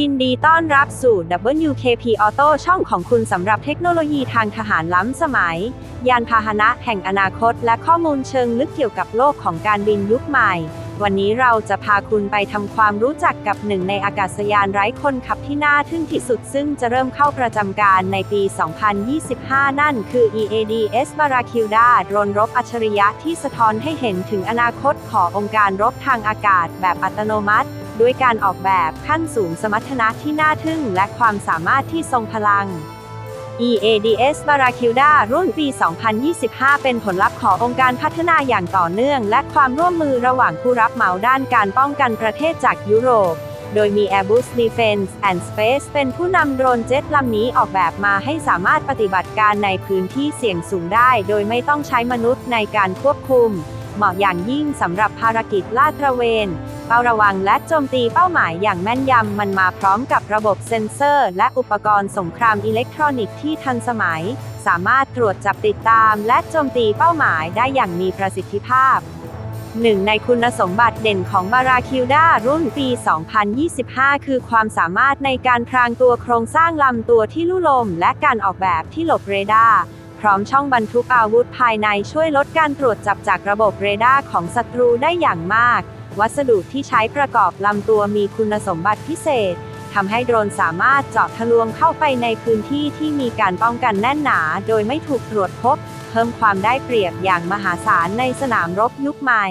ยินดีต้อนรับสู่ WKP Auto ช่องของคุณสำหรับเทคโนโลยีทางทหารล้ำสมัย ยานพาหนะแห่งอนาคต และข้อมูลเชิงลึกเกี่ยวกับโลกของการบินยุคใหม่ วันนี้เราจะพาคุณไปทำความรู้จักกับหนึ่งในอากาศยานไร้คนขับที่น่าทึ่งที่สุด ซึ่งจะเริ่มเข้าประจำการในปี 2025 นั่นคือ EADS Barracuda โดรนรบอัจฉริยะที่สะท้อนให้เห็นถึงอนาคตขององค์การรบทางอากาศแบบอัตโนมัติ ด้วยการออกแบบขั้นสูงสมรรถนะที่น่าทึ่งและความสามารถที่ทรงพลัง EADS Barracuda รุ่นปี 2025 เป็นผลลัพธ์ขององค์การพัฒนาอย่างต่อเนื่อง และความร่วมมือระหว่างผู้รับเหมาด้านการป้องกันประเทศจากยุโรป โดยมี Airbus Defence and Space เป็นผู้นำโดรนเจ็ตลำนี้ออกแบบมาให้สามารถปฏิบัติการในพื้นที่เสี่ยงสูงได้ โดยไม่ต้องใช้มนุษย์ในการควบคุม เหมาะอย่างยิ่งสำหรับภารกิจลาดตระเวน ฝ้าระวังและโจมตีเป้าหมายอย่างแม่นยำ มันมาพร้อมกับระบบเซ็นเซอร์ และอุปกรณ์สงครามอิเล็กทรอนิกส์ที่ทันสมัย สามารถตรวจจับติดตามและโจมตีเป้าหมายได้อย่างมีประสิทธิภาพหนึ่งในคุณสมบัติเด่นของบาราคิวดารุ่นปี 2025 คือความสามารถในการพรางตัวโครงสร้างลำตัวที่ลุ่ลม และการออกแบบที่หลบเรดาร์พร้อมช่องบรรทุกอาวุธภายในช่วยลดการตรวจจับจากระบบเรดาร์ของศัตรูได้อย่างมาก วัสดุที่ใช้ประกอบลำตัวมีคุณสมบัติพิเศษทำให้โดรนสามารถเจาะทะลวงเข้าไปในพื้นที่ที่มีการป้องกันแน่นหนา โดยไม่ถูกตรวจพบ เพิ่มความได้เปรียบอย่างมหาศาลในสนามรบยุคใหม่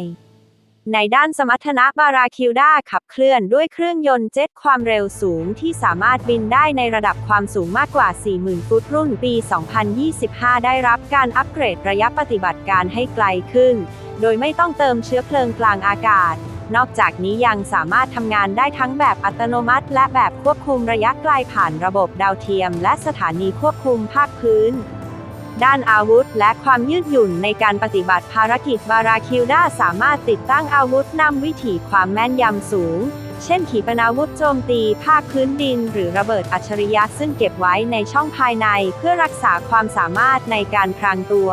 ในด้านสมรรถนะบาราคิวด้าขับเคลื่อนด้วยเครื่องยนต์เจ็ตความเร็วสูงที่สามารถบินได้ในระดับความสูงมากกว่า 40,000 ฟุตรุ่นปี 2025 ได้รับการอัปเกรดระยะปฏิบัติการให้ไกลขึ้น โดยไม่ต้องเติมเชื้อเพลิงกลางอากาศ นอกจากนี้ยังสามารถทำงานได้ทั้งแบบอัตโนมัติ และแบบควบคุมระยะไกลผ่านระบบดาวเทียม และสถานีควบคุมภาคพื้น ด้านอาวุธ และความยืดหยุ่นในการปฏิบัติภารกิจบาราคิวดาสามารถติดตั้งอาวุธนำวิถีความแม่นยำสูง เช่นขีปนาวุธโจมตีภาคพื้นดิน หรือระเบิดอัจฉริยะซึ่งเก็บไว้ในช่องภายใน เพื่อรักษาความสามารถในการพรางตัว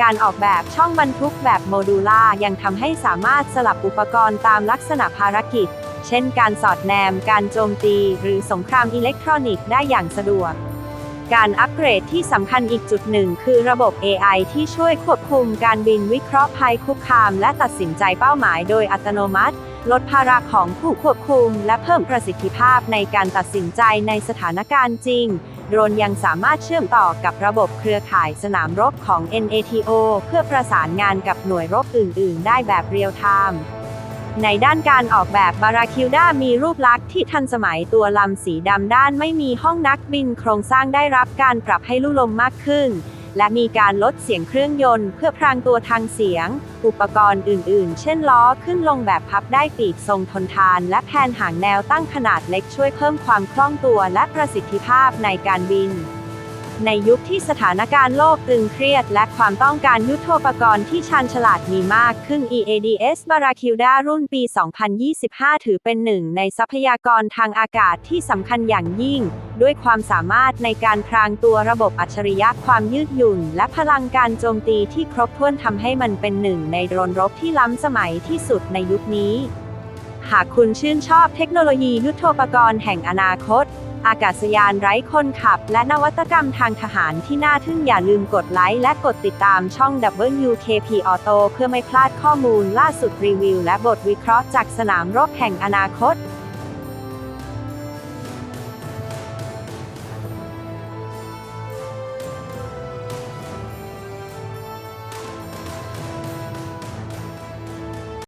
การออกแบบช่องบรรทุกแบบโมดูล่ายังทำให้สามารถสลับอุปกรณ์ตามลักษณะภารกิจ เช่นการสอดแนม การโจมตี หรือสงครามอิเล็กทรอนิกส์ได้อย่างสะดวก การอัปเกรดที่สำคัญอีกจุดหนึ่งคือระบบ AI ที่ช่วยควบคุมการบินวิเคราะห์ภัยคุกคาม และตัดสินใจเป้าหมายโดยอัตโนมัติ ลดภาระของผู้ควบคุม และเพิ่มประสิทธิภาพในการตัดสินใจในสถานการณ์จริง โดรนยังสามารถเชื่อมต่อกับระบบเครือข่ายสนามรบของ NATO เพื่อประสานงานกับหน่วยรบอื่น ๆ ได้แบบเรียลไทม์ในด้านการออกแบบบาราคิวดามีรูปลักษณ์ที่ทันสมัยตัวลำสีดำด้านไม่มีห้องนักบินโครงสร้างได้รับการปรับให้ลู่ลมมากขึ้น และมีการลดเสียงเครื่องยนต์เพื่อพรางตัวทางเสียง อุปกรณ์อื่นๆ เช่นล้อขึ้นลงแบบพับได้ปีกทรงทนทาน และแผ่นหางแนวตั้งขนาดเล็กช่วยเพิ่มความคล่องตัวและประสิทธิภาพในการบิน ในยุคที่สถานการณ์โลกตึงเครียด และความต้องการยุทโธปกรณ์ที่ชาญฉลาดมีมากขึ้น EADS Barracuda รุ่นปี 2025 ถือเป็นหนึ่งในทรัพยากรทางอากาศที่สำคัญอย่างยิ่ง ด้วยความสามารถในการพรางตัวระบบอัจฉริยะความยืดหยุ่น และพลังการโจมตีที่ครบถ้วนทำให้มันเป็นหนึ่งในโดรนรบที่ล้ำสมัยที่สุดในยุคนี้ หากคุณชื่นชอบเทคโนโลยียุทโธปกรณ์แห่งอนาคต อากาศยานไร้คนขับ และนวัตกรรมทางทหารที่น่าทึ่งอย่าลืมกดไลค์และกดติดตามช่อง WKP Auto เพื่อไม่พลาดข้อมูลล่าสุดรีวิว และบทวิเคราะห์จากสนามรบแห่งอนาคต